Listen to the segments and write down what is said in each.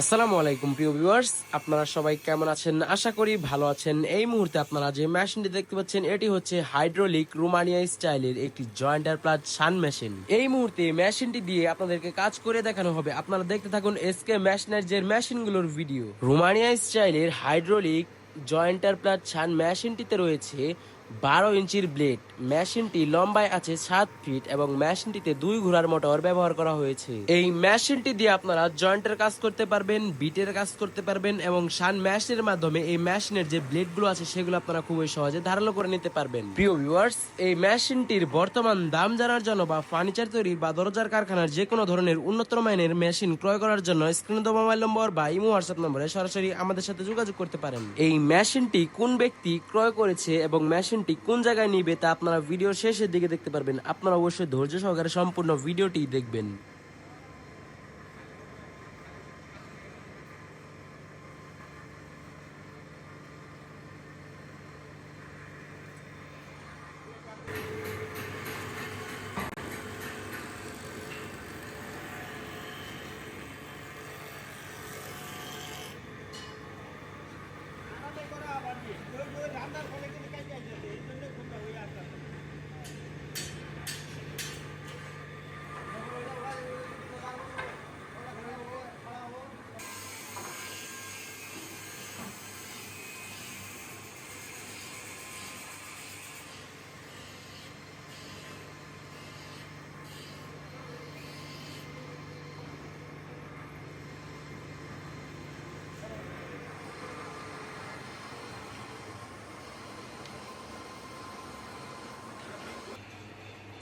আসসালামু আলাইকুম, প্রিয় ভিউয়ার্স আপনারা সবাই কেমন আছেন? আশা করি ভালো আছেন। এই মুহূর্তে আপনারা যে মেশিনটি দেখতে পাচ্ছেন, এটি হচ্ছে হাইড্রোলিক রোমানিয়া স্টাইলের একটি জয়েন্টার প্লাস সান মেশিন এই মুহূর্তে মেশিনটি দিয়ে আপনাদেরকে কাজ করে দেখানো হবে। আপনারা দেখতে থাকুন এসকে মেশিনাইজের মেশিনগুলোর ভিডিও রোমানিয়া স্টাইলের হাইড্রোলিক জয়েন্টার প্লাস সান মেশিনটিতে রয়েছে বারো ইঞ্চির ব্লেড। মেশিনটি লম্বায় আছে সাত ফিট এবং মেশিনটিতে দুই ঘোড়ার মোটর ব্যবহার করা হয়েছে। এই মেশিনটি দিয়ে আপনারা জয়েন্টের কাজ করতে পারবেন, বিটের কাজ করতে পারবেন এবং সান মেশিনের মাধ্যমে এই মেশিনের যে ব্লেডগুলো আছে সেগুলো আপনারা খুবই সহজে ধারালো করে নিতে পারবেন। প্রিয় ভিউয়ার্স এই মেশিনটির বর্তমান দাম জানার জন্য বা ফার্নিচার তৈরি বা দরজার কারখানার যে কোনো ধরনের উন্নত মানের মেশিন ক্রয় করার জন্য স্ক্রিনে দেওয়া মোবাইল নম্বর বা ইমো হোয়াটসঅ্যাপ নম্বরে সরাসরি আমাদের সাথে যোগাযোগ করতে পারেন। এই মেশিনটি কোন ব্যক্তি ক্রয় করেছে এবং মেশিনটি কোন জায়গায় নিবে তা আপনারা ভিডিও শেষের দিকে দেখতে পারবেন। আপনারা অবশ্যই ধৈর্য সহকারে সম্পূর্ণ ভিডিওটি দেখবেন।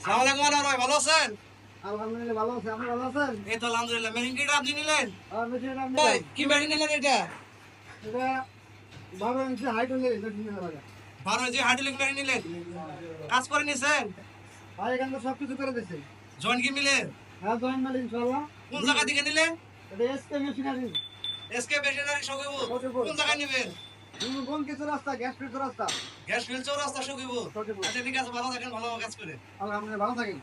সালাম আলাইকুম ভাই ভালো আছেন? আলহামদুলিল্লাহ ভালো আছে। আপনি ভালো আছেন? এই তো আলহামদুলিল্লাহ। মেশিন আপনি নিলেন? আর মেশিনের নাম ভাই কি মেশিন নিলেন এটা? এটা বারো ইঞ্চি হাইট হলে মেশিন নিতে পারে বারো ইঞ্চি হাইড্রোলিক মেশিন নিলেন? কাজ করে নিছেন? আর এখান সব কিছু করে দিচ্ছে জয়েন কি মিলে হ্যাঁ জয়েন মাল ইনশাল্লাহ কোন জায়গা থেকে নিলেন? এটা SK machinery SK machinery Sakibur. কোন জায়গায় নেবেন? কোন কিছু রাস্তা গ্যাস গ্যাস ফিল চৌরাস্তা সকিবুর। আচ্ছা ঠিক আছে ভালো থাকেন ভালো কাজ করে। আলহামদুলিল্লাহ ভালো থাকেন।